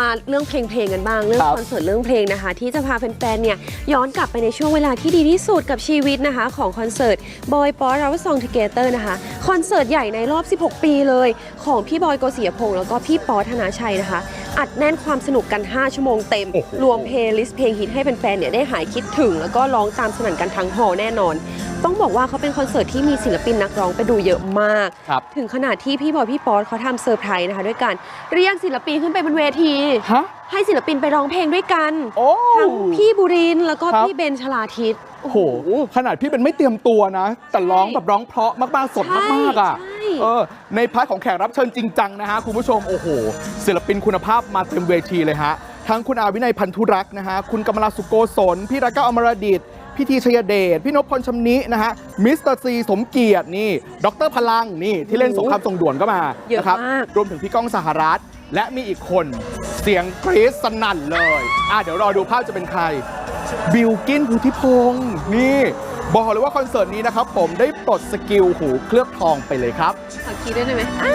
มาเรื่องเพลงเพลงกันบ้างเรื่องครับคอนเสิร์ตเรื่องเพลงนะคะ ที่จะพาแฟนๆเนี่ยย้อนกลับไปในช่วงเวลาที่ดีที่สุดกับชีวิตนะคะ ของคอนเสิร์ต Boy p o s Love Song Together นะคะคอนเสิร์ตใหญ่ในรอบ 16 ปีเลย ของพี่บอยโกศิยพงษ์แล้วก็พี่ป๊อธนาชัยนะคะ อัดแน่นความสนุกกัน 5 ชั่วโมงเต็มโอ้โหรวมเพลย์ลิสต์เพลงฮิตให้แฟนๆเนี่ยได้หายคิดถึง แล้วก็ร้องตามสนั่นกันทั้งฮอลล์แน่นอน ต้องบอกว่าเขาเป็นคอนเสิร์ตที่มีศิลปินนักร้องไปดูเยอะมาก ครับถึงขนาดที่พี่บอยพี่ป๊อตเขาทำเซอร์ไพรส์นะคะ ด้วยการเรียกศิลปินขึ้นไปบนเวที ฮะ ให้ศิลปินไปร้องเพลงด้วยกัน โอ้ ทั้งพี่บุรินทร์แล้วก็ครับ พี่เบนชลาทิศ โอ้โห ขนาดพี่เป็นไม่เตรียมตัวนะ แต่ร้องแบบร้องเพราะมากๆสดมากๆอะใช่เออในพาร์ทของแขกรับเชิญจริงจังนะฮะ คุณผู้ชมโอ้โหศิลปินคุณภาพมาเต็มเวทีเลยฮะ ทั้งคุณอาวินัยพันธุรักษ์นะฮะ คุณกำมลาสุโกศลพี่รักเก้าอมรดิต พี่ทีชยเดชพี่นพพลชำนินะฮะมิสเตอร์ซีสมเกียรตินี่ดรพลังนี่ที่เล่นสงครามส่งด่วนก็มาเยอะนะครับมาก รวมถึงพี่ก้องสหรัฐ และมีอีกคนเสียงกรี๊ดสนั่นเลยอะเดี๋ยวรอดูภาพจะเป็นใคร บิลกินพุทธิพงศ์นี่ บอกเลยว่าคอนเสิร์ตนี้นะครับ ผมได้ปลดสกิลหูเคลือบทองไปเลยครับ ขอคิดได้ไหมอ่า